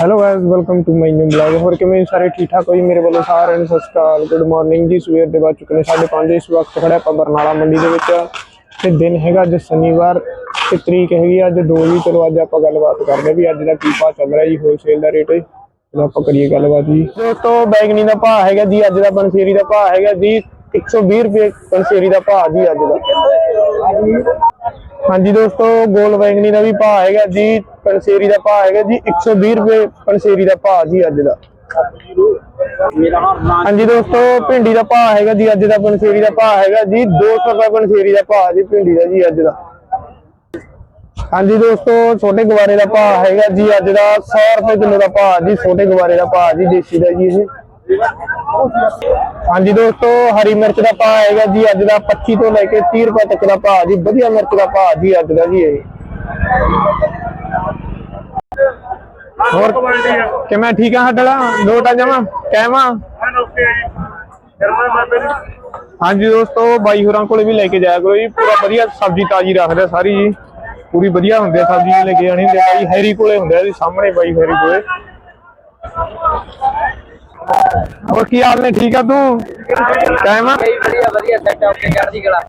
Hello guys welcome to my new blog ਹੋਰ ਕਿਵੇਂ ਸਾਰੇ? ਠੀਕ ਠਾਕ ਹੋ ਜੀ? ਮੇਰੇ ਵੱਲੋਂ ਸਾਰਿਆਂ ਨੂੰ ਸਤਿ ਸ਼੍ਰੀ ਅਕਾਲ। ਗੁੱਡ ਮਾਰਨਿੰਗ ਜੀ, ਸਵੇਰ ਦੇ ਵੱਜ ਚੁੱਕੇ 5:30 ਇਸ ਵਕਤ ਖੜਾ ਆਪਾਂ ਬਰਨਾਲਾ ਮੰਡੀ ਦੇ ਵਿੱਚ ਤੇ ਦਿਨ ਹੈਗਾ ਅੱਜ ਸ਼ਨੀਵਾਰ ਤੇ ਤਰੀਕ ਹੈਗੀ ਅੱਜ 2 ਜੀ। ਚਲੋ ਅੱਜ ਆਪਾਂ ਗੱਲਬਾਤ ਕਰਦੇ ਵੀ ਅੱਜ ਦਾ ਕੀ ਭਾਅ ਚੱਲ ਰਿਹਾ ਜੀ ਹੋਲਸੇਲ ਦਾ ਰੇਟ ਚਲੋ ਆਪਾਂ ਕਰੀਏ ਗੱਲਬਾਤ ਜੀ। ਦੋਸਤੋ ਬੈਗਨੀ ਦਾ ਭਾਅ ਹੈਗਾ ਜੀ, ਅੱਜ ਦਾ ਬਨਸੇਰੀ ਦਾ ਭਾਅ ਹੈਗਾ ਜੀ 120 ਰੁਪਏ ਬਨਸੇਰੀ ਦਾ ਭਾਅ ਜੀ ਅੱਜ ਦਾ। ਹਾਂਜੀ ਦੋਸਤੋ, ਗੋਲ ਬੈਂਗਣੀ ਦਾ ਵੀ ਭਾਅ ਹੈਗਾ ਜੀ, ਪੰਸੇਰੀ ਦਾ ਭਾਅ ਹੈਗਾ ਜੀ 120 ਰੁਪਏ ਪੰਸੇਰੀ ਦਾ ਭਾਅ ਜੀ ਅੱਜ ਦਾ। ਹਾਂਜੀ ਦੋਸਤੋ, ਭਿੰਡੀ ਦਾ ਭਾਅ ਹੈਗਾ ਜੀ, ਅੱਜ ਦਾ ਪੰਸੇਰੀ ਦਾ ਭਾਅ ਹੈਗਾ ਜੀ 200 ਰੁਪਏ ਪੰਸੇਰੀ ਦਾ ਭਾਅ ਜੀ, ਭਿੰਡੀ ਦਾ ਜੀ, ਅੱਜ ਦਾ। ਹਾਂਜੀ ਦੋਸਤੋ, ਛੋਟੇ ਗਵਾਰੇ ਦਾ ਭਾਅ ਹੈਗਾ ਜੀ, ਅੱਜ ਦਾ 100 ਰੁਪਏ ਕਿਲੋ ਦਾ ਭਾਅ ਜੀ, ਛੋਟੇ ਗਵਾਰੇ ਦਾ ਭਾਅ ਜੀ, ਦੇਸੀ ਦਾ ਜੀ ਇਹ। ਹਾਂਜੀ ਦੋਸਤੋ, ਹਰੀ ਮਿਰਚ ਦਾ ਭਾਅ ਹੈਗਾ ਜੀ ਅੱਜ ਦਾ 25 ਤੋਂ ਲੈ ਕੇ 30 ਰੁਪਏ ਤੱਕ ਦਾ ਭਾਅ ਜੀ। ਵਧੀਆ ਮਿਰਚ ਦਾ ਭਾਅ ਜੀ ਅੱਜ ਦਾ ਜੀ ਇਹ। ਹੋਰ, ਕਿਵੇਂ ਠੀਕ ਆ ਹੱਡਲਾ ਲੋਟਾ ਜਮਾ ਕਹਿਵਾ ਹਾਂਜੀ ਦੋਸਤੋ, ਬਾਈ ਹੋਰਾਂ ਕੋਲੇ ਵੀ ਲੈ ਕੇ ਜਾਇਆ ਕਰੋ ਜੀ। ਪੂਰਾ ਵਧੀਆ ਸਬਜ਼ੀ ਤਾਜੀ ਰੱਖਦਾ ਸਾਰੀ ਜੀ। ਪੂਰੀ ਵਧੀਆ ਹੁੰਦੀ ਆ ਸਬਜ਼ੀ ਲੈ ਕੇ ਆਣੀ ਹੁੰਦੀ ਆ ਬਾਈ ਹੈਰੀ ਕੋਲੇ ਹੁੰਦੇ ਆ ਜੀ, ਸਾਹਮਣੇ ਬਾਈ ਹੈਰੀ ਕੋਲੇ। ਹੋਰ ਕੀ ਹਾਲ ਨੇ? ਠੀਕ ਆ ਤੂੰ? ਕਾਇਮ ਆ? ਵਧੀਆ ਵਧੀਆ ਸੈਟ ਆਪ ਕੇ ਚੜ੍ਹਦੀ ਕਲਾ।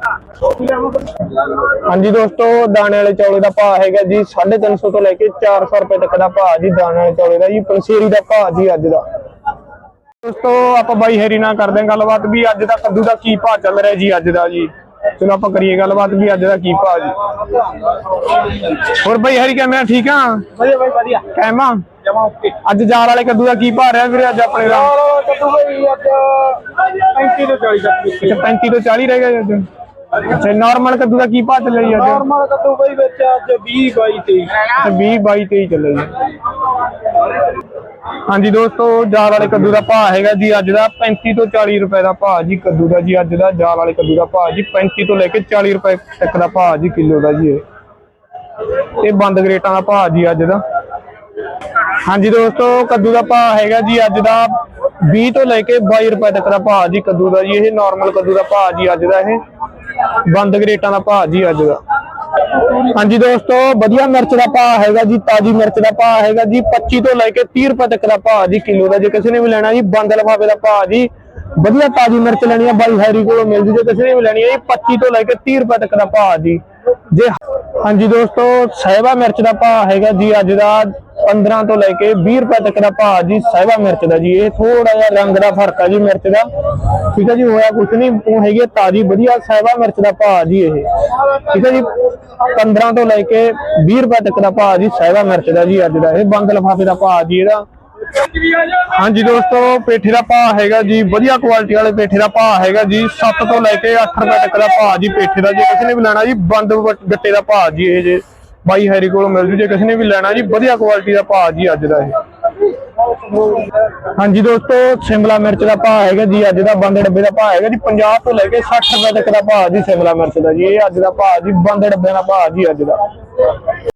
ਹਾਂਜੀ ਦੋਸਤੋ ਦਾਣੇ ਵਾਲੇ ਚੌਲੇ ਦਾ ਭਾਅ ਹੈਗਾ ਜੀ 350 ਤੋਂ ਲੈ ਕੇ 400 ਰੁਪਏ ਤੱਕ ਦਾ ਭਾਅ ਜੀ ਦਾਣੇ ਵਾਲੇ ਚੌਲੇ ਦਾ ਜੀ ਪੰਸੇਰੀ ਦਾ ਭਾਅ ਜੀ ਅੱਜ ਦਾ। ਦੋਸਤੋ ਆਪਾਂ ਬਾਈ ਹੈਰੀ ਨਾਲ ਕਰਦੇ ਹਾਂ ਗੱਲਬਾਤ ਵੀ ਅੱਜ ਦਾ ਕੱਦੂ ਦਾ ਕੀ ਭਾਅ ਚੱਲ ਰਿਹਾ ਜੀ ਅੱਜ ਦਾ ਜੀ। ਚਲੋ ਆਪਾਂ ਕਰੀਏ ਗੱਲਬਾਤ ਵੀ ਅੱਜ ਦਾ ਕੀ ਭਾਅ ਜੀ। ਹੋਰ ਬਾਈ ਹੈਰੀ ਕਿਵੇਂ ਠੀਕ ਆ? ਵਧੀਆ ਬਾਈ ਵਧੀਆ। ਕਹਿਮਾ ਜਮਾ ਓਕੇ ਅੱਜ ਜਾਲ ਵਾਲੇ ਕੱਦੂ ਦਾ ਕੀ ਭਾਅ ਰਿਹਾ ਵੀਰੇ ਅੱਜ ਆਪਣੇ ਦਾ? ਕੱਦੂ ਬਾਈ ਅੱਜ 35 ਤੋਂ 40 ਤੱਕ ਅੱਛਾ 35 ਤੋਂ 40 ਰਹਿ ਗਿਆ ਅੱਜ? ਅੱਛਾ ਨਾਰਮਲ ਕੱਦੂ ਦਾ ਕੀ ਭਾਅ ਚੱਲਿਆ ਜੀ ਅੱਜ? ਨਾਰਮਲ ਕੱਦੂ ਬਾਈ ਵਿੱਚ ਅੱਜ 20 22 23 ਅੱਛਾ 20 22 23 ਚੱਲੇ ਜੀ। ਹਾਂਜੀ ਦੋਸਤੋ ਜਾਲ ਵਾਲੇ ਕੱਦੂ ਦਾ ਭਾਅ ਹੈਗਾ ਜੀ ਅੱਜ ਦਾ 35 ਤੋਂ 40 ਰੁਪਏ ਦਾ ਭਾਅ ਜੀ ਕੱਦੂ ਦਾ ਜੀ ਅੱਜ ਦਾ। ਜਾਲ ਵਾਲੇ ਕੱਦੂ ਦਾ ਭਾਅ ਜੀ 35 ਤੋਂ ਲੈ ਕੇ 40 ਰੁਪਏ ਤੱਕ ਦਾ ਭਾਅ ਜੀ ਕਿਲੋ ਦਾ ਜੀ ਇਹ। ਇਹ ਬੰਦ ਗਰੇਟਾਂ ਦਾ ਭਾਅ ਜੀ ਅੱਜ ਦਾ। ਹਾਂਜੀ ਦੋਸਤੋ, ਕੱਦੂ ਦਾ ਭਾਅ ਹੈਗਾ ਜੀ ਅੱਜ ਦਾ 20 ਤੋਂ ਲੈ ਕੇ 22 ਰੁਪਏ ਤੱਕ ਦਾ ਭਾਅ ਜੀ ਕੱਦੂ ਦਾ ਜੀ, ਇਹ ਨਾਰਮਲ ਕੱਦੂ ਦਾ ਭਾਅ ਜੀ ਅੱਜ ਦਾ ਇਹ। ਬੰਦ ਗਰੇਟਾਂ ਦਾ ਭਾਅ ਜੀ ਅੱਜ ਦਾ। ਹਾਂਜੀ ਦੋਸਤੋ, ਵਧੀਆ ਮਿਰਚ ਦਾ ਭਾਅ ਹੈਗਾ ਜੀ, ਤਾਜੀ ਮਿਰਚ ਦਾ ਭਾਅ ਹੈਗਾ ਜੀ 25 ਤੋਂ ਲੈ ਕੇ 30 ਰੁਪਏ ਤੱਕ ਦਾ ਭਾਅ ਜੀ ਕਿਲੋ ਦਾ। ਜੇ ਕਿਸੇ ਨੇ ਵੀ ਲੈਣਾ ਜੀ, ਬੰਦ ਲਫਾਫੇ ਦਾ ਭਾਅ ਜੀ, ਵਧੀਆ ਤਾਜੀ ਮਿਰਚ ਲੈਣੀ ਆ, ਬਾਈ ਹੈਰੀ ਕੋਲੋਂ ਮਿਲ ਜੂ ਜੇ ਕਿਸੇ ਨੇ ਵੀ ਲੈਣੀ ਹੈ ਜੀ 25 ਤੋਂ ਲੈ ਕੇ 30 ਰੁਪਏ ਤੱਕ ਦਾ ਭਾਅ ਜੀ। ਜੇ ਹਾਂਜੀ ਦੋਸਤੋ ਸਹਿਬਾ ਮਿਰਚ ਦਾ ਭਾਅ ਹੈਗਾ ਜੀ, ਅੱਜ ਦਾ 15 ਤੋਂ ਲੈ ਕੇ 20 ਰੁਪਏ ਤੱਕ ਦਾ ਭਾਅ ਜੀ ਸਹਿਬਾ ਮਿਰਚ ਦਾ ਜੀ। ਇਹ ਥੋੜਾ ਜਿਹਾ ਰੰਗ ਦਾ ਫ਼ਰਕ ਆ ਜੀ ਮਿਰਚ ਦਾ। ਠੀਕ ਹੈ ਜੀ, ਹੋਇਆ ਕੁਛ ਨਹੀਂ ਉਹ ਹੈਗੀ ਹੈ ਤਾਜੀ, ਵਧੀਆ ਸਹਿਵਾ ਮਿਰਚ ਦਾ ਭਾਅ ਜੀ ਇਹ। ਠੀਕ ਹੈ ਜੀ 15 ਤੋਂ ਲੈ ਕੇ 20 ਰੁਪਏ ਤੱਕ ਦਾ ਭਾਅ ਜੀ, ਸਹਿਵਾ ਮਿਰਚ ਦਾ ਜੀ ਅੱਜ ਦਾ। ਇਹ ਬੰਦ ਲਫਾਫੇ ਦਾ ਭਾਅ ਜੀ ਇਹਦਾ। ਹਾਂਜੀ ਦੋਸਤੋ ਪੇਠੇ ਦਾ ਭਾਅ ਹੈਗਾ ਜੀ ਵਧੀਆ ਕੁਆਲਿਟੀ ਵਾਲੇ ਪੇਠੇ ਦਾ ਭਾਅ ਹੈਗਾ ਜੀ 7 ਤੋਂ ਲੈ ਕੇ 8 ਰੁਪਏ ਤੱਕ ਦਾ ਭਾਅ ਜੀ ਪੇਠੇ ਦਾ ਜੇ ਕਿਸੇ ਨੇ ਵੀ ਲੈਣਾ ਜੀ ਬੰਦ ਗੱਟੇ ਦਾ ਭਾਅ ਜੀ ਇਹ ਜੇ ਬਾਈ ਹੈਰੀ ਕੋਲੋਂ ਮਿਲ ਜੂ ਜੇ ਕਿਸੇ ਨੇ ਵੀ ਲੈਣਾ ਜੀ ਵਧੀਆ ਕੁਆਲਿਟੀ ਦਾ ਭਾਅ ਜੀ ਅੱਜ ਦਾ ਇਹ ਹਾਂਜੀ ਦੋਸਤੋ ਸ਼ਿਮਲਾ ਮਿਰਚ ਦਾ ਭਾਅ ਹੈਗਾ ਜੀ ਅੱਜ ਦਾ ਬੰਦ ਡੱਬੇ ਦਾ ਭਾਅ ਹੈਗਾ ਜੀ 50 ਤੋਂ ਲੈ ਕੇ 60 ਰੁਪਏ ਤੱਕ ਦਾ ਭਾਅ ਜੀ ਸ਼ਿਮਲਾ ਮਿਰਚ ਦਾ ਜੀ ਇਹ ਅੱਜ ਦਾ ਭਾਅ ਜੀ ਬੰਦ ਡੱਬੇ ਦਾ ਭਾਅ ਜੀ ਅੱਜ ਦਾ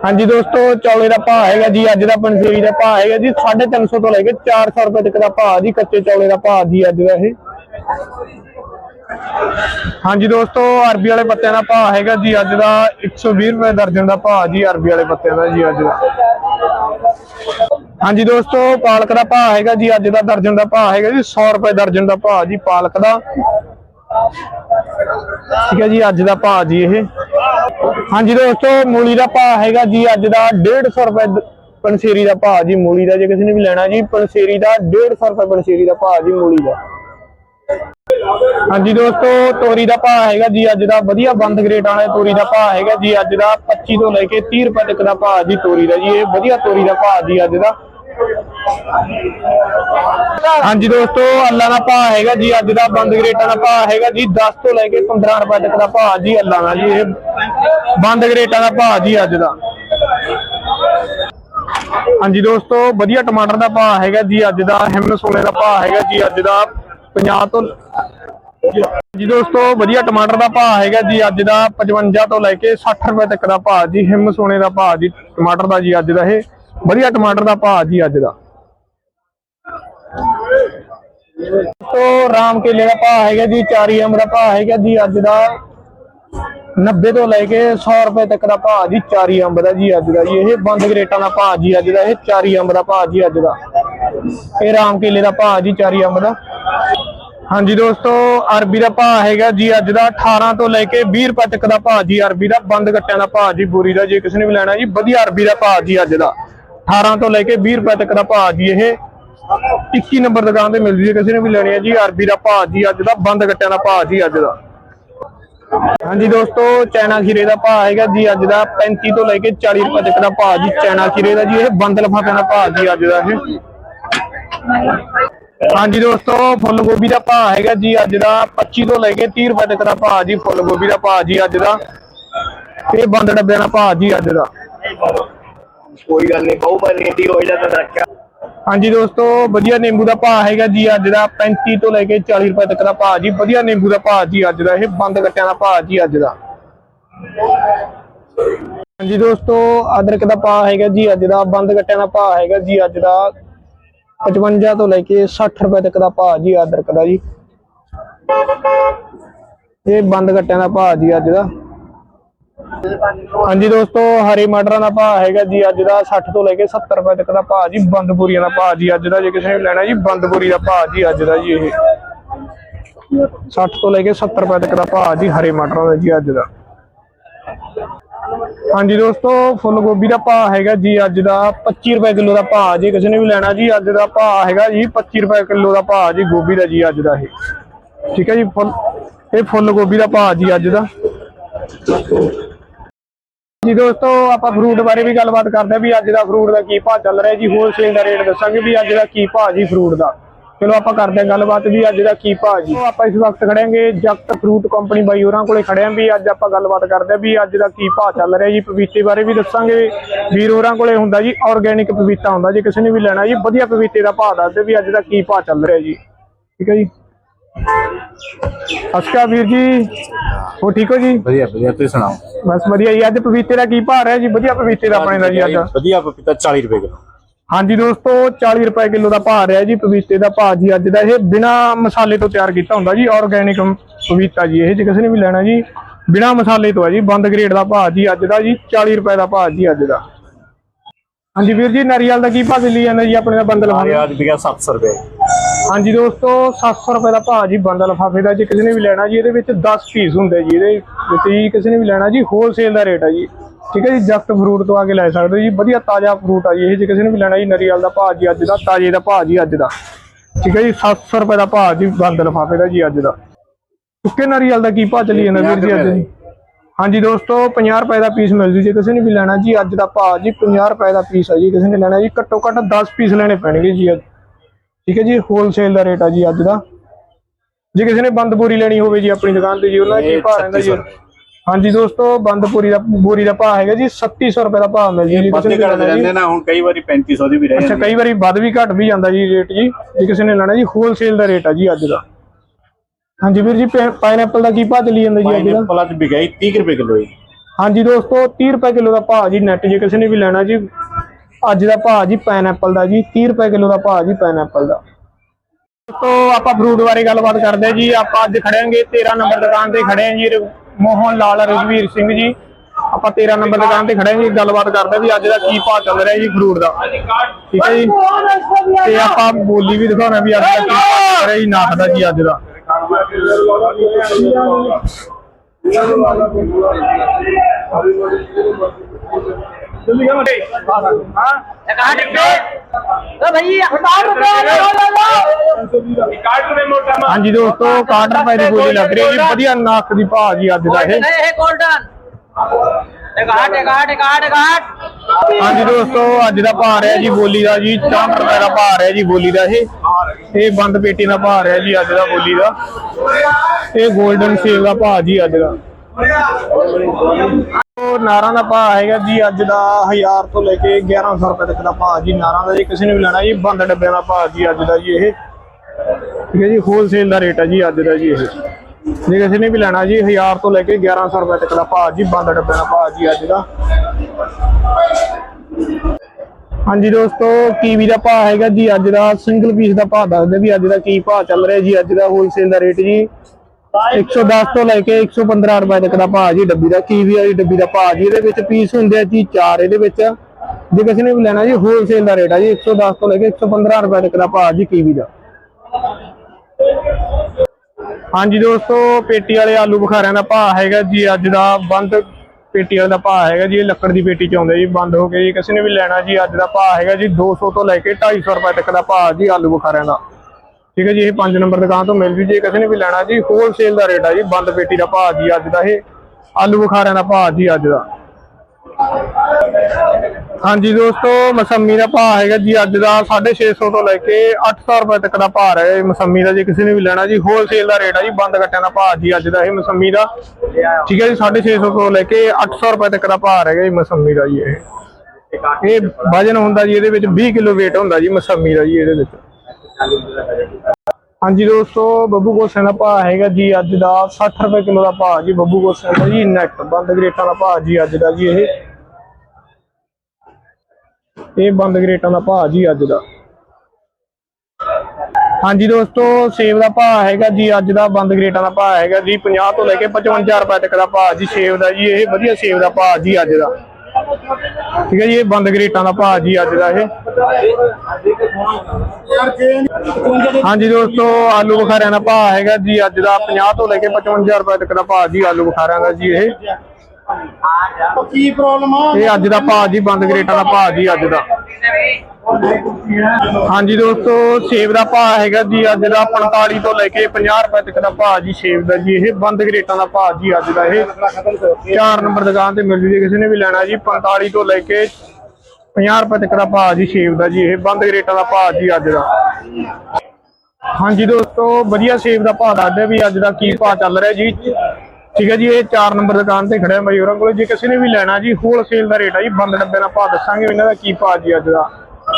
ਹਾਂਜੀ ਦੋਸਤੋ ਚੌਲੇ ਦਾ ਭਾਅ ਹੈਗਾ ਜੀ ਅੱਜ ਦਾ ਪੰਜੇਰੀ ਦਾ ਭਾਅ ਹੈਗਾ ਜੀ 350 ਤੋਂ ਲੈ ਕੇ 400 ਰੁਪਏ ਤੱਕ ਦਾ ਭਾਅ ਜੀ ਕੱਚੇ ਚੌਲੇ ਦਾ ਭਾਅ ਜੀ ਅੱਜ ਦਾ ਇਹ ਹਾਂਜੀ ਦੋਸਤੋ ਅਰਬੀ ਵਾਲੇ ਪੱਤਿਆਂ ਦਾ ਭਾਅ ਹੈਗਾ ਜੀ ਅੱਜ ਦਾ 120 ਰੁਪਏ ਦਰਜਨ ਦਾ ਭਾਅ ਜੀ ਅਰਬੀ ਵਾਲੇ ਪੱਤਿਆਂ ਦਾ ਜੀ ਅੱਜ ਦਾ ਹਾਂਜੀ ਦੋਸਤੋ ਪਾਲਕ ਦਾ ਭਾਅ ਹੈਗਾ ਜੀ ਅੱਜ ਦਾ ਦਰਜਨ ਦਾ ਭਾਅ ਹੈਗਾ ਜੀ 100 ਰੁਪਏ ਦਰਜਨ ਦਾ ਭਾਅ ਜੀ ਪਾਲਕ ਦਾ ਠੀਕ ਹੈ ਜੀ ਅੱਜ ਦਾ ਭਾਅ ਜੀ ਇਹ ਹਾਂਜੀ ਦੋਸਤੋ, ਮੂਲੀ ਦਾ ਭਾਅ ਹੈਗਾ ਜੀ ਅੱਜ ਦਾ 150 ਰੁਪਏ ਦ- ਦਾ ਭਾਅ ਜੀ, ਮੂਲੀ ਦਾ, ਜੇ ਕਿਸੇ ਨੇ ਵੀ ਲੈਣਾ ਜੀ ਪੰਸੇਰੀ ਦਾ 150 ਰੁਪਏ ਪੰਸੇਰੀ ਦਾ ਭਾਅ ਜੀ, ਮੂਲੀ ਦਾ। ਹਾਂਜੀ ਦੋਸਤੋ, ਤੋਰੀ ਦਾ ਭਾਅ ਹੈਗਾ ਜੀ, ਅੱਜ ਦਾ ਵਧੀਆ ਬੰਦ ਗ੍ਰੇਡ ਵਾਲਾ ਤੋਰੀ ਦਾ ਭਾਅ ਹੈਗਾ ਜੀ, ਅੱਜ ਦਾ 25 ਤੋਂ ਲੈ ਕੇ 30 ਰੁਪਏ ਤੱਕ ਦਾ ਭਾਅ ਜੀ, ਤੋਰੀ ਦਾ ਜੀ, ਇਹ ਵਧੀਆ ਤੋਰੀ ਦਾ ਭਾਅ ਜੀ, ਅੱਜ ਦਾ। ਹਾਂਜੀ ਦੋਸਤੋ, ਅੱਲਾ ਦਾ ਭਾਅ ਹੈਗਾ ਜੀ, ਅੱਜ ਦਾ ਬੰਦ ਗ੍ਰੇਟਾਂ ਦਾ ਭਾਅ ਹੈਗਾ ਜੀ 10 ਤੋਂ ਲੈ ਕੇ 15 ਰੁਪਏ ਤੱਕ ਦਾ ਭਾਅ ਜੀ, ਅੱਲਾ ਦਾ ਜੀ, ਇਹ ਬੰਦ ਗ੍ਰੇਟਾਂ ਦਾ ਭਾਅ ਜੀ ਅੱਜ ਦਾ। ਹਾਂਜੀ ਦੋਸਤੋ, ਵਧੀਆ ਟਮਾਟਰ ਦਾ ਭਾਅ ਹੈਗਾ ਜੀ, ਅੱਜ ਦਾ ਹਿੰਮ ਸੋਨੇ ਦਾ ਭਾਅ ਹੈਗਾ ਜੀ, ਅੱਜ ਦਾ 50 ਤੋਂ ਜੀ ਦੋਸਤੋ, ਵਧੀਆ ਟਮਾਟਰ ਦਾ ਭਾਅ ਹੈਗਾ ਜੀ, ਅੱਜ ਦਾ 55 ਤੋਂ ਲੈ ਕੇ 60 ਰੁਪਏ ਤੱਕ ਦਾ ਭਾਅ ਜੀ ਹਿੰਮ ਸੋਨੇ ਦਾ ਭਾਅ ਜੀ, ਟਮਾਟਰ ਦਾ ਜੀ, ਅੱਜ ਦਾ ਇਹ। ਵਧੀਆ ਟਮਾਟਰ ਦਾ ਭਾਅ ਜੀ ਅੱਜ ਦਾ ਤੋਂ ਰਾਮ ਕੇਲੇ ਦਾ ਭਾਅ ਹੈਗਾ ਜੀ ਚਾਰੀ ਅੰਬ ਦਾ ਭਾਅ ਹੈਗਾ ਜੀ ਅੱਜ ਦਾ 90 ਤੋਂ ਲੈ ਕੇ 100 ਰੁਪਏ ਤੱਕ ਦਾ ਭਾਅ ਜੀ ਚਾਰੀ ਅੰਬ ਦਾ ਜੀ ਅੱਜ ਦਾ ਜੀ ਇਹ ਬੰਦ ਗਰੇਟਾਂ ਦਾ ਭਾਅ ਜੀ ਅੱਜ ਦਾ ਇਹ ਚਾਰੀ ਅੰਬ ਦਾ ਭਾਅ ਜੀ ਅੱਜ ਦਾ ਇਹ ਰਾਮ ਕੇਲੇ ਦਾ ਭਾਅ ਜੀ ਚਾਰੀ ਅੰਬ ਦਾ ਹਾਂਜੀ ਦੋਸਤੋ ਅਰਬੀ ਦਾ ਭਾਅ ਹੈਗਾ ਜੀ ਅੱਜ ਦਾ 18 ਤੋਂ ਲੈ ਕੇ 20 ਰੁਪਏ ਤੱਕ ਦਾ ਭਾਅ ਜੀ ਅਰਬੀ ਦਾ ਬੰਦ ਗੱਟਿਆਂ ਦਾ ਭਾਅ ਜੀ ਬੋਰੀ ਦਾ ਜੇ ਕਿਸੇ ਨੇ ਵੀ ਲੈਣਾ ਜੀ ਵਧੀਆ ਅਰਬੀ ਦਾ ਭਾਅ ਜੀ ਅੱਜ ਦਾ 18 ਤੋਂ ਲੈ ਕੇ 20 ਰੁਪਏ ਤੱਕ ਦਾ ਭਾਅ ਜੀ ਇਹ 21 ਨੰਬਰ ਦੁਕਾਨ ਤੇ ਮਿਲਦੀ ਹੈ ਕਿਸੇ ਨੇ ਵੀ ਲੈਣੀ ਹੈ ਜੀ ਅਰਬੀ ਦਾ ਭਾਅ ਜੀ ਅੱਜ ਦਾ ਬੰਦ ਗੱਟਿਆਂ ਦਾ ਭਾਅ ਜੀ ਅੱਜ ਦਾ ਹਾਂਜੀ ਦੋਸਤੋ ਚੈਨਾ ਖੀਰੇ ਦਾ ਭਾਅ ਹੈਗਾ ਜੀ ਅੱਜ ਦਾ 35 ਤੋਂ ਲੈ ਕੇ 40 ਰੁਪਏ ਤੱਕ ਦਾ ਭਾਅ ਜੀ ਚੈਨਾ ਖੀਰੇ ਦਾ ਜੀ ਇਹ ਬੰਦ ਲਫਾਫਿਆਂ ਦਾ ਭਾਅ ਜੀ ਅੱਜ ਦਾ ਇਹ ਹਾਂਜੀ ਦੋਸਤੋ ਫੁੱਲ ਗੋਭੀ ਦਾ ਭਾਅ ਹੈਗਾ ਜੀ ਅੱਜ ਦਾ 25 ਤੋਂ ਲੈ ਕੇ 30 ਰੁਪਏ ਤੱਕ ਦਾ ਭਾਅ ਜੀ ਫੁੱਲ ਗੋਭੀ ਦਾ ਭਾਅ ਜੀ ਅੱਜ ਦਾ ਇਹ ਬੰਦ ਡੱਬਿਆਂ ਦਾ ਭਾਅ ਜੀ ਅੱਜ ਦਾ ਕੋਈ ਗੱਲ ਨਹੀਂ, ਬਹੁ ਮੈਂ ਹੋ ਜਾਂਦਾ ਰੱਖਿਆ ਹਾਂਜੀ ਦੋਸਤੋ, ਵਧੀਆ ਨਿੰਬੂ ਦਾ ਭਾਅ ਹੈਗਾ ਜੀ ਅੱਜ ਦਾ 35 ਤੋਂ ਲੈ ਕੇ 40 ਰੁਪਏ ਤੱਕ ਦਾ ਭਾਅ ਜੀ। ਵਧੀਆ ਨਿੰਬੂ ਦਾ ਭਾਅ ਜੀ ਅੱਜ ਦਾ, ਇਹ ਬੰਦ ਗੱਟਿਆਂ ਦਾ ਭਾਅ ਜੀ ਅੱਜ ਦਾ। ਹਾਂਜੀ ਦੋਸਤੋ, ਅਦਰਕ ਦਾ ਭਾਅ ਹੈਗਾ ਜੀ ਅੱਜ ਦਾ, ਬੰਦ ਗੱਟਿਆਂ ਦਾ ਭਾਅ ਹੈਗਾ ਜੀ ਅੱਜ ਦਾ 55 ਤੋਂ ਲੈ ਕੇ 60 ਰੁਪਏ ਤੱਕ ਦਾ ਭਾਅ ਜੀ ਅਦਰਕ ਦਾ ਜੀ। ਇਹ ਬੰਦ ਗੱਟਿਆਂ ਦਾ ਭਾਅ ਜੀ ਅੱਜ ਦਾ। ਹਾਂਜੀ ਦੋਸਤੋ, ਹਰੇ ਮਟਰਾਂ ਦਾ ਭਾਅ ਹੈਗਾ ਜੀ ਅੱਜ ਦਾ 60 ਤੋਂ ਲੈ ਕੇ 70 ਰੁਪਏ ਤੱਕ ਦਾ ਭਾਅ ਜੀ ਬੰਦ ਦਾ ਭਾਅ ਜੀ, ਅੱਜ ਦਾ ਜੇ ਕਿਸੇ ਨੇ ਲੈਣਾ ਜੀ ਬੰਦ ਦਾ ਭਾਅ ਜੀ ਅੱਜ ਦਾ ਜੀ ਇਹ। 60 ਤੋਂ ਲੈ ਕੇ 70 ਰੁਪਏ ਤੱਕ ਦਾ ਭਾਅ ਜੀ, ਹਰੇ ਮਟਰਾਂ ਦਾ ਜੀ ਅੱਜ ਦਾ। ਹਾਂਜੀ ਦੋਸਤੋ, ਫੁੱਲ ਗੋਭੀ ਦਾ ਭਾਅ ਹੈਗਾ ਜੀ ਅੱਜ ਦਾ 25 ਰੁਪਏ ਕਿਲੋ ਦਾ ਭਾਅ, ਜੇ ਕਿਸੇ ਨੇ ਵੀ ਲੈਣਾ ਜੀ, ਅੱਜ ਦਾ ਭਾਅ ਹੈਗਾ ਜੀ 25 ਰੁਪਏ ਕਿਲੋ ਦਾ ਭਾਅ ਜੀ ਗੋਭੀ ਦਾ ਜੀ ਅੱਜ ਦਾ ਇਹ। ਠੀਕ ਹੈ ਜੀ, ਫੁੱਲ, ਇਹ ਫੁੱਲ ਗੋਭੀ ਦਾ ਭਾਅ ਜੀ ਅੱਜ ਦਾ। ਜੀ ਦੋਸਤੋ, ਆਪਾਂ ਫਰੂਟ ਬਾਰੇ ਵੀ ਗੱਲਬਾਤ ਕਰਦੇ ਆ ਵੀ ਅੱਜ ਦਾ ਫਰੂਟ ਦਾ ਕੀ ਭਾਅ ਚੱਲ ਰਿਹਾ ਜੀ। ਹੋਲਸੇਲ ਦਾ ਰੇਟ ਦੱਸਾਂਗੇ ਵੀ ਅੱਜ ਦਾ ਕੀ ਭਾਅ ਜੀ ਫਰੂਟ ਦਾ। ਚਲੋ ਆਪਾਂ ਕਰਦੇ ਆ ਗੱਲਬਾਤ ਵੀ ਅੱਜ ਦਾ ਕੀ ਭਾਅ ਜੀ। ਆਪਾਂ ਇਸ ਵਕਤ ਖੜਾਂਗੇ ਜਗਤ ਫਰੂਟ ਕੰਪਨੀ ਬਾਈ ਹੋਰਾਂ ਕੋਲੇ ਖੜੇ ਆਂ ਵੀ ਅੱਜ ਆਪਾਂ ਗੱਲਬਾਤ ਕਰਦੇ ਆ ਵੀ ਅੱਜ ਦਾ ਕੀ ਭਾਅ ਚੱਲ ਰਿਹਾ ਜੀ। ਪਪੀਤੇ ਬਾਰੇ ਵੀ ਦੱਸਾਂਗੇ। ਵੀਰ ਹੋਰਾਂ ਕੋਲੇ ਹੁੰਦਾ ਜੀ ਆਰਗੇਨਿਕ ਪਪੀਤਾ ਹੁੰਦਾ ਜੇ। ਕਿਸੇ ਨੇ ਵੀ ਲੈਣਾ ਜੀ, ਵਧੀਆ ਪਪੀਤੇ ਦਾ ਭਾਅ ਦੱਸਦੇ ਵੀ ਅੱਜ ਦਾ ਕੀ ਭਾਅ ਚੱਲ ਰਿਹਾ ਜੀ। ਠੀਕ ਹੈ ਜੀ? ਅਸਕਾ ਵੀਰ ਜੀ। ਹੋ ਠੀਕ ਹੋ ਜੀ? ਵਧੀਆ ਵਧੀਆ ਤੁਸੀਂ ਸੁਣਾਓ? ਬਸ ਵਧੀਆ ਜੀ। ਅੱਜ ਪਪੀਤੇ ਦਾ ਕੀ ਭਾਅ ਰਿਹਾ ਜੀ? ਵਧੀਆ ਪਪੀਤੇ ਦਾ ਆਪਣੇ ਦਾ ਜੀ ਅੱਜ। ਵਧੀਆ ਪਪੀਤਾ 40 ਰੁਪਏ ਕਿਲੋ। ਹਾਂਜੀ ਦੋਸਤੋ 40 ਰੁਪਏ ਕਿਲੋ ਦਾ ਭਾਅ ਰਿਹਾ ਜੀ ਪਪੀਤੇ ਦਾ ਭਾਅ ਜੀ ਅੱਜ ਦਾ। ਇਹ ਬਿਨਾ ਮਸਾਲੇ ਤੋਂ ਤਿਆਰ ਕੀਤਾ ਹੁੰਦਾ ਜੀ ਆਰਗੇਨਿਕ ਪਪੀਤਾ ਜੀ। ਇਹ ਜੇ ਕਿਸੇ ਨੇ ਵੀ ਲੈਣਾ ਜੀ। ਬਿਨਾ ਮਸਾਲੇ ਤੋਂ ਹੈ ਜੀ ਬੰਦ ਗ੍ਰੇਡ ਦਾ ਭਾਅ ਜੀ ਅੱਜ ਦਾ ਜੀ 40 ਰੁਪਏ ਦਾ ਭਾਅ ਜੀ ਅੱਜ ਦਾ। ਹਾਂਜੀ ਵੀਰ ਜੀ ਨਾਰੀਅਲ ਦਾ ਕੀ ਭਾਅ ਚੱਲੀ ਜਾਂਦਾ ਜੀ ਆਪਣੇ ਦਾ ਬੰਦ ਹਮਾਰੇ ਲਫਾਫੇ ਅੱਜ ਵਿਕਿਆ 700 ਰੁਪਏ। ਹਾਂਜੀ ਦੋਸਤੋ 700 ਰੁਪਏ ਦਾ ਭਾਅ ਜੀ ਬੰਦ ਲਫਾਫੇ ਦਾ ਜੇ। ਕਿਸੇ ਨੇ ਵੀ ਲੈਣਾ ਜੀ, ਇਹਦੇ ਵਿੱਚ 10 ਪੀਸ ਹੁੰਦੇ ਜੀ। ਇਹਦੇ ਵਿੱਚ ਜੀ ਕਿਸੇ ਨੇ ਵੀ ਲੈਣਾ ਜੀ ਹੋਲਸੇਲ ਦਾ ਰੇਟ ਆ ਜੀ। ਠੀਕ ਹੈ ਜੀ ਜਗਤ ਫਰੂਟ ਤੋਂ ਆ ਕੇ ਲੈ ਸਕਦੇ ਜੀ। ਵਧੀਆ ਤਾਜ਼ਾ ਫਰੂਟ ਆ ਜੀ ਇਹ ਜੇ। ਕਿਸੇ ਨੇ ਵੀ ਲੈਣਾ ਜੀ, ਨਰੀਅਲ ਦਾ ਭਾਅ ਜੀ ਅੱਜ ਦਾ, ਤਾਜ਼ੇ ਦਾ ਭਾਅ ਜੀ ਅੱਜ ਦਾ। ਠੀਕ ਹੈ ਜੀ 700 ਰੁਪਏ ਦਾ ਭਾਅ ਜੀ ਬੰਦ ਲਫਾਫੇ ਦਾ ਜੀ ਅੱਜ ਦਾ। ਸੁੱਕੇ ਨਾਰੀਅਲ ਦਾ ਕੀ ਭਾਅ ਚੱਲੀ ਜਾਂਦਾ ਵੀਰ ਜੀ ਅੱਜ? ਜੀ ਹਾਂਜੀ ਦੋਸਤੋ 50 ਰੁਪਏ ਦਾ ਪੀਸ ਮਿਲ ਜੂ ਜੇ। ਕਿਸੇ ਨੇ ਵੀ ਲੈਣਾ ਜੀ, ਅੱਜ ਦਾ ਭਾਅ ਜੀ 50 ਰੁਪਏ ਦਾ ਪੀਸ ਆ ਜੀ। ਕਿਸੇ ਨੇ ਲੈਣਾ ਜੀ, ਘੱਟੋ ਘੱਟ 10 ਪੀਸ ਲੈਣੇ ਪੈਣਗੇ ਜੀ ਅੱਜ। ਠੀਕ ਹੈ ਜੀ ਹੋਲਸੇਲ ਦਾ ਰੇਟ ਆ ਜੀ ਅੱਜ ਦਾ। ਜੇ ਕਿਸੇ ਨੇ ਬੰਦ ਬੋਰੀ ਲੈਣੀ ਹੋਵੇ ਜੀ ਆਪਣੀ ਦੁਕਾਨ ਤੇ ਜੀ ਉਹਨਾਂ ਦਾ ਕੀ ਭਾਅ ਰਹਿੰਦਾ ਜੀ। ਹਾਂਜੀ ਦੋਸਤੋ ਬੰਦ ਬੋਰੀ ਦਾ ਬੋਰੀ ਦਾ ਭਾਅ ਹੈਗਾ ਜੀ 3700 ਰੁਪਏ ਦਾ ਭਾਅ ਮਿਲ ਜੀ। ਲੈਣਾ ਜੀ ਰਹਿੰਦੇ ਨਾ ਹੁਣ ਕਈ ਵਾਰੀ 3500 ਦੀ ਵੀ ਰਹਿ ਅੱਛਾ ਕਈ ਵਾਰੀ ਵੱਧ ਵੀ ਘਟ ਵੀ ਜਾਂਦਾ ਜੀ ਰੇਟ ਜੀ। ਜੇ ਕਿਸੇ ਨੇ ਲੈਣਾ ਜੀ ਹੋਲਸੇਲ ਦਾ ਰੇਟ ਆ ਜੀ ਅੱਜ ਦਾ। ਹਾਂਜੀ ਵੀਰ ਜੀ ਪਾਈਨਐਪਲ ਦਾ ਕੀ ਭਾਅ ਚੱਲੀ ਜਾਂਦਾ ਜੀ ਅੱਜ ਦਾ? ਪਾਈਨਐਪਲ ਅੱਜ ਵਿਕਿਆ 30 ਰੁਪਏ ਕਿਲੋ ਜੀ। ਹਾਂਜੀ ਦੋਸਤੋ 30 ਰੁਪਏ ਕਿਲੋ ਦਾ ਭਾਅ ਜੀ ਨੈਟ ਜੇ ਕਿਸੇ ਨੇ ਵੀ ਲੈਣਾ ਜੀ ਅੱਜ ਦਾ ਭਾਅ ਜੀ ਪਾਈਨਐਪਲ ਦਾ ਜੀ 30 ਰੁਪਏ ਕਿਲੋ ਦਾ ਭਾਅ ਜੀ ਪਾਈਨਐਪਲ ਦਾ। ਦੋਸਤੋ ਆਪਾਂ ਫਰੂਟ ਬਾਰੇ ਗੱਲਬਾਤ ਕਰਦੇ ਜੀ, ਆਪਾਂ ਅੱਜ ਖੜਿਆਂਗੇ 13 ਨੰਬਰ ਦੁਕਾਨ ਤੇ ਖੜੇ ਹਾਂ ਜੀ ਮੋਹਨ ਲਾਲ, ਰਘਵੀਰ ਸਿੰਘ ਜੀ। ਆਪਾਂ 13 ਨੰਬਰ ਦੁਕਾਨ ਤੇ ਖੜੇ ਜੀ, ਗੱਲਬਾਤ ਕਰਦੇ ਵੀ ਅੱਜ ਦਾ ਕੀ ਭਾਅ ਚੱਲ ਰਿਹਾ ਜੀ ਫਰੂਟ ਦਾ। ਠੀਕ ਹੈ ਜੀ? ਤੇ ਆਪਾਂ ਬੋਲੀ ਵੀ ਦਿਖਾਉਣਾ ਵੀ ਅੱਜ ਦਾ ਕੀ ਭਾਅ ਚੱਲ ਰਿਹਾ ਜੀ ਨਾਖ ਦਾ ਜੀ ਅੱਜ ਦਾ। ਹਾਂਜੀ ਦੋਸਤੋ 61 ਰੁਪਏ ਦੀ ਬੋਲੀ ਲੱਗ ਰਹੀ ਹੈ ਜੀ ਵਧੀਆ ਨੱਕ ਦੀ ਭਾਅ ਜੀ ਅੱਜ ਦਾ ਇਹ। ਹਾਂਜੀ ਦੋਸਤੋ ਅੱਜ ਦਾ ਭਾਅ ਰਿਹਾ ਜੀ ਬੋਲੀ ਦਾ ਜੀ 64 ਰੁਪਏ ਦਾ ਭਾਅ ਰਿਹਾ ਜੀ ਬੋਲੀ ਦਾ ਇਹ। ਇਹ ਬੰਦ ਪੇਟੀ ਦਾ ਭਾਅ ਰਿਹਾ ਜੀ ਅੱਜ ਦਾ ਬੋਲੀ ਦਾ। ਇਹ 골ਡਨ ਸੇਲ ਦਾ ਭਾਅ ਜੀ ਅੱਜ ਦਾ। ਉਹ ਨਾਰਾਂ ਦਾ ਭਾਅ ਹੈਗਾ ਜੀ ਅੱਜ ਦਾ 1000 ਤੋਂ ਲੈ ਕੇ 1100 ਰੁਪਏ ਤੱਕ ਦਾ ਭਾਅ ਜੀ, ਨਾਰਾਂ ਦਾ ਜੀ, ਕਿਸੇ ਨੇ ਵੀ ਲੈਣਾ ਜੀ, ਬੰਦ ਡੱਬਿਆਂ ਦਾ ਭਾਅ ਜੀ ਅੱਜ ਦਾ ਜੀ ਇਹ। ਠੀਕ ਹੈ ਜੀ ਹੋਲਸੇਲ ਦਾ ਰੇਟ ਹੈ ਜੀ ਅੱਜ ਦਾ ਜੀ ਇਹ। ਜੇ ਕਿਸੇ ਨੇ ਵੀ ਲੈਣਾ ਜੀ 1000 ਤੋਂ ਲੈ ਕੇ 1100 ਰੁਪਏ ਤੱਕ ਦਾ ਭਾਅ ਜੀ, ਬੰਦ ਡੱਬਿਆਂ ਦਾ ਭਾਅ ਜੀ ਅੱਜ ਦਾ। ਹਾਂਜੀ ਦੋਸਤੋ, ਕੀਵੀ ਦਾ ਭਾਅ ਹੈਗਾ ਜੀ ਅੱਜ ਦਾ ਸਿੰਗਲ ਪੀਸ ਦਾ ਭਾਅ ਦੱਸਦੇ ਵੀ ਅੱਜ ਦਾ ਕੀ ਭਾਅ ਚੱਲ ਰਿਹਾ ਜੀ, ਅੱਜ ਦਾ ਹੋਲਸੇਲ ਦਾ ਰੇਟ ਜੀ। 110 ਤੋਂ ਲੈ ਕੇ 115 ਰੁਪਏ ਤੱਕ ਦਾ ਭਾਅ ਜੀ, ਡੱਬੀ ਦਾ, ਕੀਵੀ ਵਾਲੀ ਡੱਬੀ ਦਾ ਭਾਅ ਜੀ, ਇਹਦੇ ਵਿੱਚ ਪੀਸ ਹੁੰਦੇ ਆ ਜੀ ਚਾਰ, ਇਹਦੇ ਵਿੱਚ ਜੇ ਕਿਸੇ ਨੇ ਵੀ ਲੈਣਾ ਜੀ ਹੋਲਸੇਲ ਦਾ ਰੇਟ ਆ ਜੀ 110 ਤੋਂ ਲੈ ਕੇ 115 ਰੁਪਏ ਤੱਕ ਦਾ ਭਾਅ ਜੀ, ਕੀਵੀ ਦਾ। ਹਾਂਜੀ ਦੋਸਤੋ, ਪੇਟੀ ਵਾਲੇ ਆਲੂ ਬੁਖਾਰਿਆਂ ਦਾ ਭਾਅ ਹੈਗਾ ਜੀ, ਅੱਜ ਦਾ ਬੰਦ ਪੇਟੀ ਵਾਲੇ ਦਾ ਭਾਅ ਹੈਗਾ ਜੀ, ਇਹ ਲੱਕੜ ਦੀ ਪੇਟੀ ਚ ਆਉਂਦਾ ਜੀ, ਬੰਦ ਹੋ ਕੇ ਕਿਸੇ ਨੇ ਵੀ ਲੈਣਾ ਜੀ, ਅੱਜ ਦਾ ਭਾਅ ਹੈਗਾ ਜੀ 200 ਤੋਂ ਲੈ ਕੇ 250 ਰੁਪਏ ਤੱਕ ਦਾ ਭਾਅ ਜੀ, ਆਲੂ ਬੁਖਾਰਿਆਂ ਦਾ। ਠੀਕ ਹੈ ਜੀ, ਇਹ 5 ਨੰਬਰ ਦੁਕਾਨ ਤੋਂ ਮਿਲ ਜੂ। ਜੀ ਕਿਸੇ ਨੇ ਵੀ ਲੈਣਾ ਜੀ ਹੋਲਸੇਲ ਦਾ ਰੇਟ ਆ ਜੀ, ਬੰਦ ਪੇਟੀ ਦਾ ਭਾਅ ਜੀ ਅੱਜ ਦਾ ਇਹ, ਆਲੂ ਬੁਖਾਰਿਆਂ ਦਾ ਭਾਅ ਜੀ ਅੱਜ ਦਾ। ਹਾਂਜੀ ਦੋਸਤੋ, ਮਸੰਮੀ ਦਾ ਭਾਅ ਹੈਗਾ ਜੀ ਅੱਜ ਦਾ 650 ਤੋਂ ਲੈ ਕੇ 800 ਰੁਪਏ ਤੱਕ ਦਾ ਭਾਅ ਹੈ ਇਹ ਮਸੰਮੀ ਦਾ। ਜੇ ਕਿਸੇ ਨੇ ਵੀ ਲੈਣਾ ਜੀ ਹੋਲਸੇਲ ਦਾ ਰੇਟ ਆ ਜੀ, ਬੰਦ ਗੱਟਿਆਂ ਦਾ ਭਾਅ ਜੀ ਅੱਜ ਦਾ ਇਹ ਮਸੰਮੀ ਦਾ। ਠੀਕ ਹੈ ਜੀ 650 ਤੋਂ ਲੈ ਕੇ 800 ਰੁਪਏ ਤੱਕ ਦਾ ਭਾਅ ਹੈਗਾ ਜੀ ਮਸੰਮੀ ਦਾ ਜੀ ਇਹ। ਇਹ ਵਜਨ ਹੁੰਦਾ ਜੀ ਇਹਦੇ ਵਿੱਚ 20 ਕਿਲੋ weight ਹੁੰਦਾ ਜੀ ਮਸੰਮੀ ਦਾ ਜੀ ਇਹਦੇ ਵਿੱਚ। ਹਾਂਜੀ ਦੋਸਤੋ, ਬੱਬੂ ਗੋਸਿਆਂ ਦਾ ਭਾਅ ਹੈਗਾ ਜੀ ਅੱਜ ਦਾ 60 ਰੁਪਏ ਕਿਲੋ ਦਾ ਭਾਅ ਜੀ, ਬੱਬੂ ਗੋਸਿਆਂ ਦਾ ਜੀ ਨੈਟ ਬੰਦ ਗਰੇਟਾਂ ਦਾ ਭਾਅ ਜੀ ਅੱਜ ਦਾ ਜੀ ਇਹ। ਇਹ ਬੰਦ ਗਰੇਟਾਂ ਦਾ ਭਾਅ ਜੀ ਅੱਜ ਦਾ। ਹਾਂਜੀ ਦੋਸਤੋ, ਸੇਬ ਦਾ ਭਾਅ ਹੈਗਾ ਜੀ ਅੱਜ ਦਾ, ਬੰਦ ਗਰੇਟਾਂ ਦਾ ਭਾਅ ਹੈਗਾ ਜੀ 50 ਤੋਂ ਲੈ ਕੇ 55 ਰੁਪਏ ਤੱਕ ਦਾ ਭਾਅ ਜੀ, ਸੇਬ ਦਾ ਜੀ ਇਹ, ਵਧੀਆ ਸੇਬ ਦਾ ਭਾਅ ਜੀ ਅੱਜ ਦਾ। ਠੀਕ ਹੈ ਜੀ, ਇਹ ਬੰਦ ਗਰੇਟਾਂ ਦਾ ਭਾਅ ਜੀ ਅੱਜ ਦਾ ਇਹ। ਹਾਂਜੀ ਦੋਸਤੋ ਆਲੂ ਬੁਖਾਰਿਆਂ ਦਾ ਭਾਅ ਹੈਗਾ ਜੀ ਅੱਜ ਦਾ 50 ਤੋਂ ਲੈ ਕੇ 55 ਰੁਪਏ ਤੱਕ ਦਾ ਭਾਅ ਜੀ ਆਲੂ ਬੁਖਾਰਿਆਂ ਦਾ ਜੀ ਇਹ। ਕੀ ਪ੍ਰੋਬਲਮ ਆ? ਇਹ ਅੱਜ ਦਾ ਭਾਅ ਜੀ ਬੰਦ ਗਰੇਟਾਂ ਦਾ ਭਾਅ ਜੀ ਅੱਜ ਦਾ। ਹਾਂਜੀ ਦੋਸਤੋ ਸੇਬ ਦਾ ਭਾਅ ਹੈਗਾ ਜੀ ਅੱਜ ਦਾ 45 ਤੋਂ ਲੈ ਕੇ 50 ਰੁਪਏ ਤੱਕ ਦਾ ਭਾਅ ਜੀ ਸੇਬ ਦਾ ਜੀ ਇਹ ਬੰਦ ਗਰੇਟਾਂ ਦਾ ਭਾਅ ਜੀ ਅੱਜ ਦਾ ਇਹ। 4 ਨੰਬਰ ਦੁਕਾਨ ਤੇ ਮਿਲ ਜੂ ਜੀ ਕਿਸੇ ਨੇ ਵੀ ਲੈਣਾ ਜੀ 45 ਤੋਂ ਲੈ ਕੇ 50 ਰੁਪਏ ਤੱਕ ਦਾ ਭਾਅ ਜੀ ਸੇਬ ਦਾ ਜੀ, ਇਹ ਬੰਦ ਗਰੇਟਾਂ ਦਾ ਭਾਅ ਜੀ ਅੱਜ ਦਾ। ਹਾਂਜੀ ਦੋਸਤੋ, ਵਧੀਆ ਸੇਬ ਦਾ ਭਾਅ ਦੱਸਦੇ ਵੀ ਅੱਜ ਦਾ ਕੀ ਭਾਅ ਚੱਲ ਰਿਹਾ ਜੀ। ਠੀਕ ਹੈ ਜੀ, ਇਹ 4 ਨੰਬਰ ਦੁਕਾਨ ਤੇ ਖੜਿਆ ਮਜ਼ਦੂਰਾਂ ਕੋਲ। ਜੇ ਕਿਸੇ ਨੇ ਵੀ ਲੈਣਾ ਜੀ ਹੋਲਸੇਲ ਦਾ ਰੇਟ ਆ ਜੀ, ਬੰਦ ਡੱਬੇ ਦਾ ਭਾਅ ਦੱਸਾਂਗੇ ਇਹਨਾਂ ਦਾ ਕੀ ਭਾਅ ਜੀ ਅੱਜ ਦਾ।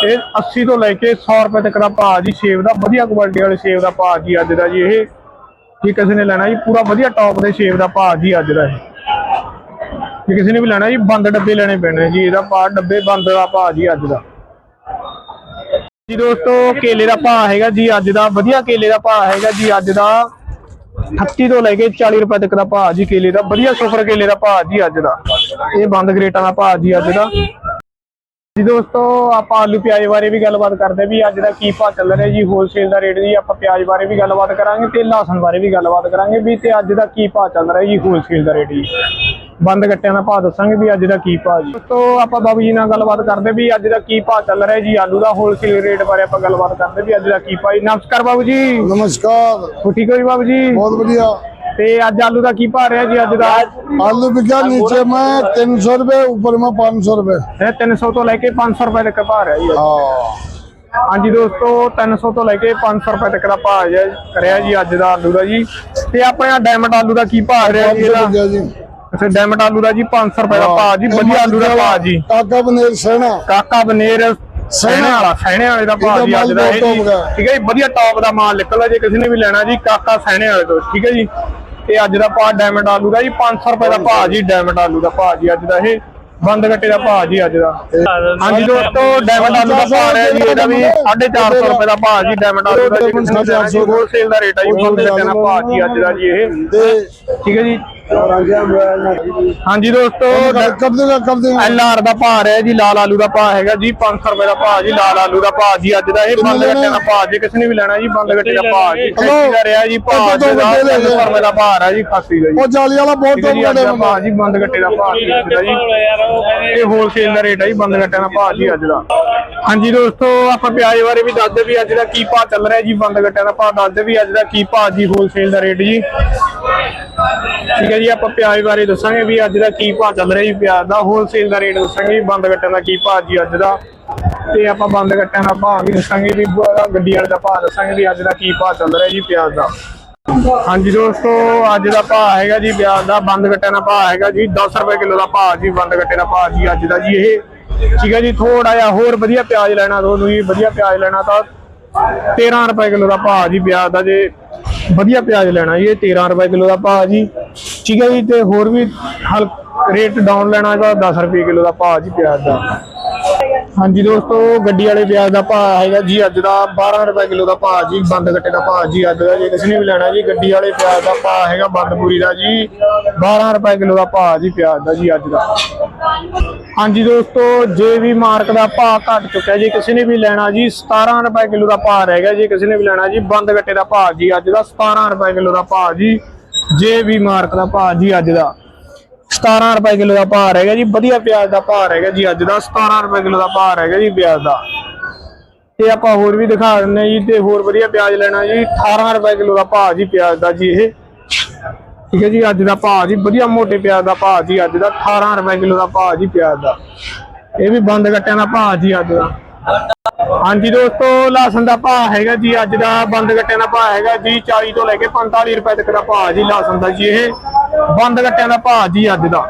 ਇਹ 80 ਤੋਂ ਲੈ ਕੇ 100 ਰੁਪਏ ਤੱਕ ਦਾ ਭਾਅ ਜੀ ਸੇਬ ਦਾ, ਵਧੀਆ ਕੁਆਲਿਟੀ ਵਾਲੇ ਸ਼ੇਵ ਦਾ ਭਾਅ ਜੀ ਅੱਜ ਦਾ ਜੀ ਇਹ। ਜੇ ਕਿਸੇ ਨੇ ਲੈਣਾ ਜੀ, ਪੂਰਾ ਵਧੀਆ ਟੌਪ ਦੇ ਸੇਬ ਦਾ ਭਾਅ ਜੀ ਅੱਜ ਦਾ ਇਹ। ਜੇ ਕਿਸੇ ਨੇ ਵੀ ਲੈਣਾ ਜੀ, ਬੰਦ ਡੱਬੇ ਲੈਣੇ ਪੈਣੇ ਜੀ, ਇਹਦਾ ਭਾਅ ਡੱਬੇ ਬੰਦ ਦਾ ਭਾਅ ਜੀ ਅੱਜ ਦਾ। ਜੀ ਦੋਸਤੋ, ਕੇਲੇ ਦਾ ਭਾਅ ਹੈਗਾ ਜੀ ਅੱਜ ਦਾ, ਵਧੀਆ ਕੇਲੇ ਦਾ ਭਾਅ ਹੈਗਾ ਜੀ ਅੱਜ ਦਾ। 38 ਤੋਂ ਲੈ ਕੇ 40 ਰੁਪਏ ਤੱਕ ਦਾ ਭਾਅ ਜੀ ਕੇਲੇ ਦਾ, ਵਧੀਆ ਸੁਪਰ ਕੇਲੇ ਦਾ ਭਾਅ ਜੀ ਅੱਜ ਦਾ। ਇਹ ਬੰਦ ਗਰੇਟਾਂ ਦਾ ਭਾਅ ਜੀ ਅੱਜ ਦਾ। ਜੀ ਦੋਸਤੋ, ਆਪਾਂ ਆਲੂ ਪਿਆਜ਼ ਬਾਰੇ ਵੀ ਗੱਲਬਾਤ ਕਰਦੇ ਵੀ ਅੱਜ ਦਾ ਕੀ ਭਾਅ ਚੱਲ ਰਿਹਾ ਜੀ ਹੋਲਸੇਲ ਦਾ ਰੇਟ ਜੀ ਆਪਾਂ ਪਿਆਜ਼ ਬਾਰੇ ਵੀ ਗੱਲਬਾਤ ਕਰਾਂਗੇ ਤੇ ਲਹਸਨ ਬਾਰੇ ਵੀ ਗੱਲਬਾਤ ਕਰਾਂਗੇ ਵੀ ਤੇ ਅੱਜ ਦਾ ਕੀ ਭਾਅ ਚੱਲ ਰਿਹਾ ਜੀ ਹੋਲਸੇਲ ਦਾ ਰੇਟ ਜੀ। ਬੰਦ ਗੱਟਿਆਂ ਦਾ ਭਾਅ ਦੱਸਾਂਗੇ ਵੀ ਅੱਜ ਦਾ ਕੀ ਭਾਅ ਜੀ। ਤੋਂ ਆਪਾਂ ਬਾਬੂ ਜੀ ਨਾਲ ਗੱਲਬਾਤ ਕਰਦੇ ਵੀ ਅੱਜ ਦਾ ਕੀ ਭਾਅ ਚੱਲ ਰਿਹਾ ਜੀ? ਆਲੂ ਦਾ ਹੋਲਸੇਲ ਰੇਟ ਬਾਰੇ ਆਪਾਂ ਗੱਲਬਾਤ ਕਰਦੇ ਵੀ ਅੱਜ ਦਾ ਕੀ ਭਾਅ ਨਮਸਕਾਰ ਬਾਬੂ ਜੀ। ਨਮਸਕਾਰ। ਠੀਕ ਹੋ ਜੀ ਬਾਬੂ ਜੀ? ਬਹੁਤ ਵਧੀਆ। ਤੇ ਅੱਜ ਆਲੂ ਦਾ ਕੀ ਭਾਅ ਰਿਹਾ ਜੀ ਅੱਜ ਦਾ? ਆਲੂ ਵਿਕਿਆ ਨੀਚੇ ਮੈਂ 300 ਰੁਪਏ ਉੱਪਰ ਮੈਂ 500 ਰੁਪਏ। ਇਹ 300 ਤੋਂ ਲੈ ਕੇ 500 ਰੁਪਏ ਤੱਕ ਭਾਅ ਰਿਹਾ ਜੀ ਹਾਂ। ਹਾਂਜੀ ਦੋਸਤੋ 300 ਤੋਂ ਲੈ ਕੇ 500 ਰੁਪਏ ਤੱਕ ਦਾ ਭਾਅ ਕਰਿਆ ਜੀ ਅੱਜ ਦਾ ਆਲੂ ਦਾ ਜੀ। ਤੇ ਆਪਣੇ ਡਾਇਮੰਡ ਆਲੂ ਦਾ ਕੀ ਭਾਅ ਰਿਹਾ ਜੀ ਇਹਦਾ? ਅੱਛਾ ਡਾਇਮੰਡ ਆਲੂ ਦਾ ਜੀ 500 ਰੁਪਏ ਦਾ ਭਾਅ ਜੀ ਵਧੀਆ ਆਲੂ ਦਾ ਭਾਅ ਜੀ ਕਾਕਾ ਬਨੇਰ ਸਹਿਣਾ ਕਾਕਾ ਬਨੇਰ ਸਹਿਣੇ ਵਾਲਾ ਸਹਿਣੇ ਵਾਲੇ ਦਾ ਭਾਅ ਜੀ ਅੱਜ ਦਾ ਇਹ ਠੀਕ ਹੈ ਜੀ ਵਧੀਆ ਟੌਪ ਦਾ ਮਾਲ ਨਿਕਲਦਾ ਜੇ ਕਿਸੇ ਨੇ ਵੀ ਲੈਣਾ ਜੀ ਕਾਕਾ ਸਹਿਣੇ ਵਾਲੇ ਤੋਂ ਠੀਕ ਹੈ ਜੀ ਇਹ ਅੱਜ ਦਾ ਭਾਅ ਡਾਇਮੰਡ ਆਲੂ ਦਾ ਜੀ 500 ਰੁਪਏ ਦਾ ਭਾਅ ਜੀ ਡਾਇਮੰਡ ਆਲੂ ਦਾ ਭਾਅ ਜੀ ਅੱਜ ਦਾ ਇਹ ਬੰਦ ਘੱਟੇ ਦਾ ਭਾਅ ਜੀ ਅੱਜ ਦਾ ਹਾਂਜੀ ਦੋਸਤੋ ਡਾਇਮੰਡ ਆਲੂ ਦਾ ਭਾਅ ਹੈ ਜੀ ਇਹਦਾ ਵੀ 450 ਰੁਪਏ ਦਾ ਭਾਅ ਜੀ ਡਾਇਮੰਡ ਆਲੂ ਦਾ ਜੀ ਹੋਲਸੇਲ ਦਾ ਰੇਟ ਹੈ ਜੀ ਹੋਲਸੇਲ ਦਾ ਭਾਅ ਜੀ ਅੱਜ ਦਾ ਜੀ ਇਹ ਠੀਕ ਹੈ ਜੀ ਹਾਂਜੀ ਦੋਸਤੋ ਕਬਦੇ ਦਾ ਕਬਦੇ ਐਲ ਆਰ ਦਾ ਭਾਅ ਰਿਹਾ ਜੀ ਲਾਲ ਆਲੂ ਦਾ ਭਾਅ ਹੈਗਾ ਜੀ 500 ਰੁਪਏ ਦਾ ਭਾਅ ਜੀ ਲਾਲ ਆਲੂ ਦਾ ਭਾਅ ਜੀ ਅੱਜ ਦਾ ਇਹ ਬੰਦ ਗੱਟੇ ਦਾ ਭਾਅ ਜੇ ਕਿਸੇ ਨੇ ਵੀ ਲੈਣਾ ਜੀ ਬੰਦ ਗੱਟੇ ਦਾ ਭਾਅ ਜੀ ਦਾ ਰਿਹਾ ਜੀ ਭਾਅ ਜੀ 500 ਰੁਪਏ ਦਾ ਭਾਅ ਰਿਹਾ ਜੀ ਖਾਸੀ ਦਾ ਉਹ ਜਾਲੀ ਵਾਲਾ ਬਹੁਤ ਤੋਂ ਵੱਡੇ ਭਾਅ ਜੀ ਬੰਦ ਗੱਟੇ ਦਾ ਭਾਅ ਜੀ ਇਹ ਹੋਲਸੇਲ ਦਾ ਰੇਟ ਹੈ ਜੀ ਬੰਦ ਗੱਟੇ ਦਾ ਭਾਅ ਜੀ ਅੱਜ ਦਾ ਹਾਂਜੀ ਦੋਸਤੋ ਆਪਾਂ ਪਿਆਜ਼ ਬਾਰੇ ਵੀ ਦੱਸਦੇ ਵੀ ਅੱਜ ਦਾ ਕੀ ਭਾਅ ਚੱਲ ਰਿਹਾ ਜੀ ਬੰਦ ਗੱਟਿਆਂ ਦਾ ਭਾਅ ਦੱਸਦੇ ਵੀ ਅੱਜ ਦਾ ਕੀ ਭਾਅ ਜੀ ਹੋਲਸੇਲ ਦਾ ਰੇਟ ਜੀ ਠੀਕ ਹੈ ਜੀ, ਆਪਾਂ ਪਿਆਜ਼ ਬਾਰੇ ਦੱਸਾਂਗੇ ਵੀ ਅੱਜ ਦਾ ਕੀ ਭਾਅ ਚੱਲ ਰਿਹਾ ਜੀ, ਪਿਆਜ਼ ਦਾ ਹੋਲਸੇਲ ਦਾ ਰੇਟ ਦੱਸਾਂਗੇ ਬੰਦ ਗੱਟਿਆਂ ਦਾ ਕੀ ਭਾਅ ਜੀ ਅੱਜ ਦਾ। ਤੇ ਆਪਾਂ ਬੰਦ ਗੱਟਿਆਂ ਦਾ ਭਾਅ ਵੀ ਦੱਸਾਂਗੇ ਵੀ ਗੱਡੀ ਵਾਲੇ ਦਾ ਭਾਅ ਦੱਸਾਂਗੇ ਵੀ ਅੱਜ ਦਾ ਕੀ ਭਾਅ ਚੱਲ ਰਿਹਾ ਜੀ, ਪਿਆਜ਼ ਦਾ। ਹਾਂਜੀ ਦੋਸਤੋ, ਅੱਜ ਦਾ ਭਾਅ ਹੈਗਾ ਜੀ, ਪਿਆਜ਼ ਦਾ, ਬੰਦ ਗੱਟਿਆਂ ਦਾ ਭਾਅ ਹੈਗਾ ਜੀ 10 ਰੁਪਏ ਕਿਲੋ ਦਾ ਭਾਅ ਜੀ, ਬੰਦ ਗੱਟੇ ਦਾ ਭਾਅ ਜੀ, ਅੱਜ ਦਾ ਜੀ ਇਹ। ਠੀਕ ਹੈ ਜੀ ਥੋੜਾ ਜਿਹਾ ਹੋਰ ਵਧੀਆ ਪਿਆਜ਼ ਲੈਣਾ ਤੁਹਾਨੂੰ ਜੀ, ਵਧੀਆ ਪਿਆਜ਼ ਲੈਣਾ ਤਾਂ 13 ਰੁਪਏ ਕਿਲੋ ਦਾ ਭਾਅ ਜੀ, ਪਿਆਜ਼ ਦਾ ਜੇ ਵਧੀਆ ਪਿਆਜ਼ ਲੈਣਾ ਜੀ, ਇਹ 13 ਰੁਪਏ ਕਿਲੋ ਦਾ ਭਾਅ ਜੀ। ਠੀਕ ਹੈ ਜੀ, ਤੇ ਹੋਰ ਵੀ ਹਲ ਰੇਟ ਡਾਊਨ ਲੈਣਾ ਤਾਂ 10 ਰੁਪਏ ਕਿਲੋ ਦਾ ਭਾਅ ਜੀ ਪਿਆਜ਼ ਦਾ। ਹਾਂਜੀ ਦੋਸਤੋ ਗੱਡੀ ਵਾਲੇ ਪਿਆਜ਼ ਦਾ ਭਾਅ ਹੈਗਾ ਜੀ ਅੱਜ ਦਾ 12 ਰੁਪਏ ਕਿਲੋ ਦਾ ਭਾਅ ਜੀ ਬੰਦ ਗੱਟੇ ਦਾ ਭਾਅ ਜੀ ਅੱਜ ਦਾ ਜੇ ਕਿਸੇ ਨੇ ਵੀ ਲੈਣਾ ਜੀ ਗੱਡੀ ਵਾਲੇ ਪਿਆਜ਼ ਦਾ ਭਾਅ ਹੈਗਾ ਬੰਦਪੂਰੀ ਦਾ ਜੀ 12 ਰੁਪਏ ਕਿਲੋ ਦਾ ਭਾਅ ਜੀ ਪਿਆਜ਼ ਦਾ ਜੀ ਅੱਜ ਦਾ ਹਾਂਜੀ ਦੋਸਤੋ ਜੇ ਵੀ ਮਾਰਕ ਦਾ ਭਾਅ ਘਟ ਚੁੱਕਿਆ ਜੀ ਕਿਸੇ ਨੇ ਵੀ ਲੈਣਾ ਜੀ 17 ਰੁਪਏ ਕਿਲੋ ਦਾ ਭਾਅ ਰਹਿ ਗਿਆ ਜੀ ਕਿਸੇ ਨੇ ਵੀ ਲੈਣਾ ਜੀ ਬੰਦ ਗੱਟੇ ਦਾ ਭਾਅ ਜੀ ਅੱਜ ਦਾ 17 ਰੁਪਏ ਕਿਲੋ ਦਾ ਭਾਅ ਜੀ ਜੇ ਵੀ ਮਾਰਕ ਦਾ ਭਾਅ ਜੀ ਅੱਜ ਦਾ 17 ਰੁਪਏ ਕਿਲੋ ਦਾ ਭਾਅ ਰਹਿ ਜੀ ਵਧੀਆ ਪਿਆਜ਼ ਦਾ ਭਾਅ ਰਹਿ ਜੀ ਅੱਜ ਦਾ 17 ਰੁਪਏ ਕਿਲੋ ਦਾ ਭਾਅ ਰਹਿ ਜੀ ਪਿਆਜ਼ ਦਾ ਤੇ ਆਪਾਂ ਹੋਰ ਵੀ ਦਿਖਾ ਦਿੰਦੇ ਜੀ ਤੇ ਹੋਰ ਵਧੀਆ ਪਿਆਜ਼ ਲੈਣਾ ਜੀ 18 ਰੁਪਏ ਕਿਲੋ ਦਾ ਭਾਅ ਜੀ ਪਿਆਜ਼ ਦਾ ਜੀ ਇਹ ਠੀਕ ਹੈ ਜੀ ਅੱਜ ਦਾ ਭਾਅ ਜੀ ਵਧੀਆ ਮੋਟੇ ਪਿਆਜ਼ ਦਾ ਭਾਅ ਜੀ ਅੱਜ ਦਾ 18 ਰੁਪਏ ਕਿਲੋ ਦਾ ਭਾਅ ਜੀ ਪਿਆਜ਼ ਦਾ ਇਹ ਵੀ ਬੰਦ ਗੱਟਿਆਂ ਦਾ ਭਾਅ ਜੀ ਅੱਜ ਦਾ ਹਾਂਜੀ ਦੋਸਤੋ ਲਸਣ ਦਾ ਭਾਅ ਹੈਗਾ ਜੀ ਅੱਜ ਦਾ ਬੰਦ ਗੱਟਿਆਂ ਦਾ ਭਾਅ ਹੈਗਾ ਜੀ 40 ਤੋਂ ਲੈ ਕੇ 45 ਰੁਪਏ ਤੱਕ ਦਾ ਭਾਅ ਜੀ ਲਸਣ ਦਾ ਜੀ ਇਹ ਬੰਦ ਗੱਟਿਆਂ ਦਾ ਭਾਅ ਜੀ ਅੱਜ ਦਾ।